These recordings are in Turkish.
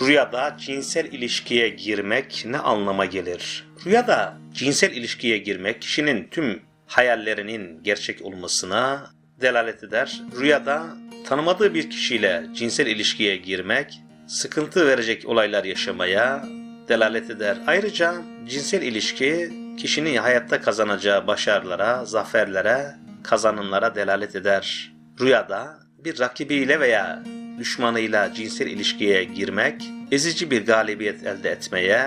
Rüyada cinsel ilişkiye girmek ne anlama gelir? Rüyada cinsel ilişkiye girmek kişinin tüm hayallerinin gerçek olmasına delalet eder. Rüyada tanımadığı bir kişiyle cinsel ilişkiye girmek sıkıntı verecek olaylar yaşamaya delalet eder. Ayrıca cinsel ilişki kişinin hayatta kazanacağı başarılara, zaferlere, kazanımlara delalet eder. Rüyada bir rakibiyle veya düşmanıyla cinsel ilişkiye girmek, ezici bir galibiyet elde etmeye,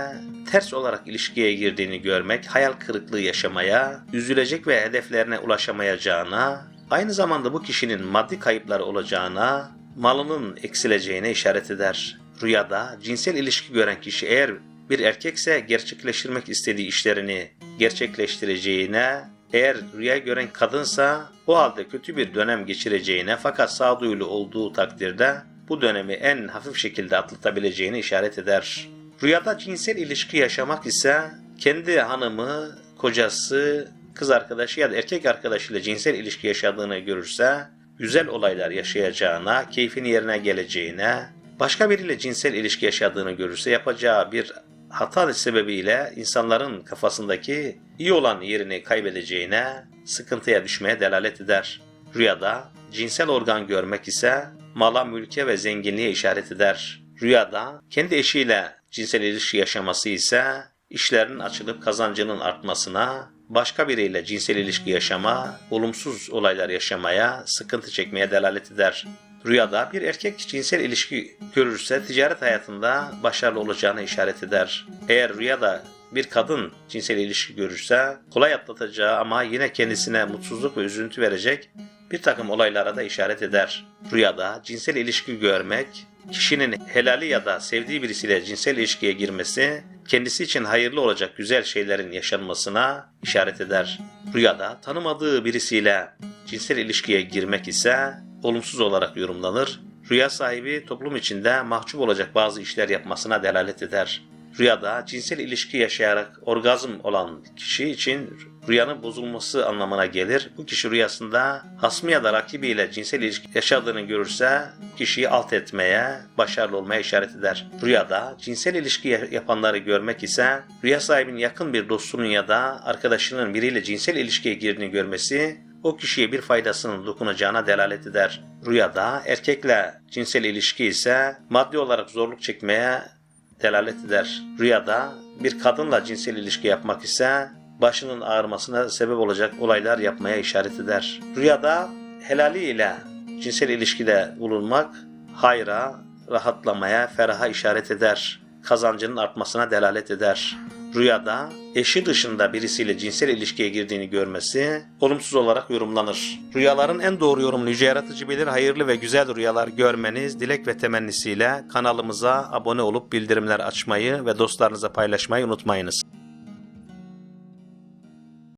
ters olarak ilişkiye girdiğini görmek, hayal kırıklığı yaşamaya, üzülecek ve hedeflerine ulaşamayacağına, aynı zamanda bu kişinin maddi kayıpları olacağına, malının eksileceğine işaret eder. Rüyada cinsel ilişki gören kişi eğer bir erkekse gerçekleştirmek istediği işlerini gerçekleştireceğine, eğer rüya gören kadınsa o halde kötü bir dönem geçireceğine fakat sağduyulu olduğu takdirde bu dönemi en hafif şekilde atlatabileceğini işaret eder. Rüyada cinsel ilişki yaşamak ise kendi hanımı, kocası, kız arkadaşı ya da erkek arkadaşıyla cinsel ilişki yaşadığını görürse güzel olaylar yaşayacağına, keyfin yerine geleceğine, başka biriyle cinsel ilişki yaşadığını görürse yapacağı bir hata sebebiyle insanların kafasındaki iyi olan yerini kaybedeceğine, sıkıntıya düşmeye delalet eder. Rüyada cinsel organ görmek ise mala, mülke ve zenginliğe işaret eder. Rüyada kendi eşiyle cinsel ilişki yaşaması ise işlerinin açılıp kazancının artmasına, başka biriyle cinsel ilişki yaşama, olumsuz olaylar yaşamaya, sıkıntı çekmeye delalet eder. Rüyada bir erkek cinsel ilişki görürse ticaret hayatında başarılı olacağını işaret eder. Eğer rüyada bir kadın cinsel ilişki görürse kolay atlatacağı ama yine kendisine mutsuzluk ve üzüntü verecek bir takım olaylara da işaret eder. Rüyada cinsel ilişki görmek, kişinin helali ya da sevdiği birisiyle cinsel ilişkiye girmesi, kendisi için hayırlı olacak güzel şeylerin yaşanmasına işaret eder. Rüyada tanımadığı birisiyle cinsel ilişkiye girmek ise olumsuz olarak yorumlanır. Rüya sahibi toplum içinde mahcup olacak bazı işler yapmasına delalet eder. Rüyada cinsel ilişki yaşayarak orgazm olan kişi için rüyanın bozulması anlamına gelir. Bu kişi rüyasında hasmı ya da rakibiyle cinsel ilişki yaşadığını görürse kişiyi alt etmeye, başarılı olmaya işaret eder. Rüyada cinsel ilişki yapanları görmek ise rüya sahibinin yakın bir dostunun ya da arkadaşının biriyle cinsel ilişkiye girdiğini görmesi o kişiye bir faydasının dokunacağına delalet eder. Rüyada erkekle cinsel ilişki ise maddi olarak zorluk çekmeye delalet eder. Rüyada bir kadınla cinsel ilişki yapmak ise başının ağrımasına sebep olacak olaylar yapmaya işaret eder. Rüyada helali ile cinsel ilişkide bulunmak hayra, rahatlamaya, feraha işaret eder. Kazancının artmasına delalet eder. Rüyada eşi dışında birisiyle cinsel ilişkiye girdiğini görmesi olumsuz olarak yorumlanır. Rüyaların en doğru yorumunu Yüce Yaratıcı bilir. Hayırlı ve güzel rüyalar görmeniz dilek ve temennisiyle kanalımıza abone olup bildirimler açmayı ve dostlarınıza paylaşmayı unutmayınız.